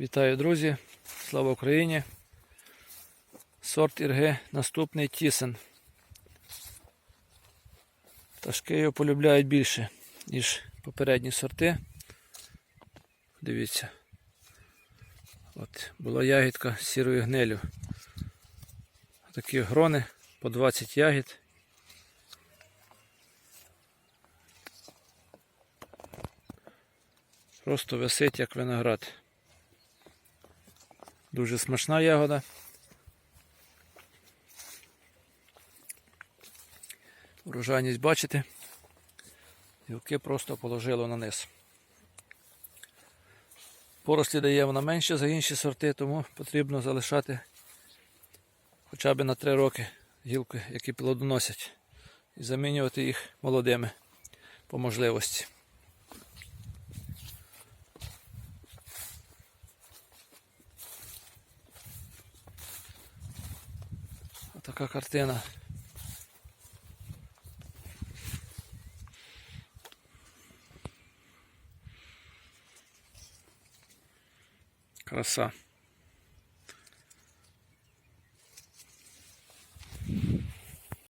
Вітаю, друзі! Слава Україні! Сорт Ірги наступний Тісен. Пташки його полюбляють більше, ніж попередні сорти. Дивіться. От, була ягідка з сірою гнилю. Такі грони по 20 ягід. Просто висить як виноград. Дуже смачна ягода. Урожайність бачите. Гілки просто положило на низ. Порослі дає вона менше за інші сорти, тому потрібно залишати хоча б на 3 роки гілки, які плодоносять, і замінювати їх молодими по можливості. Така картина. Краса.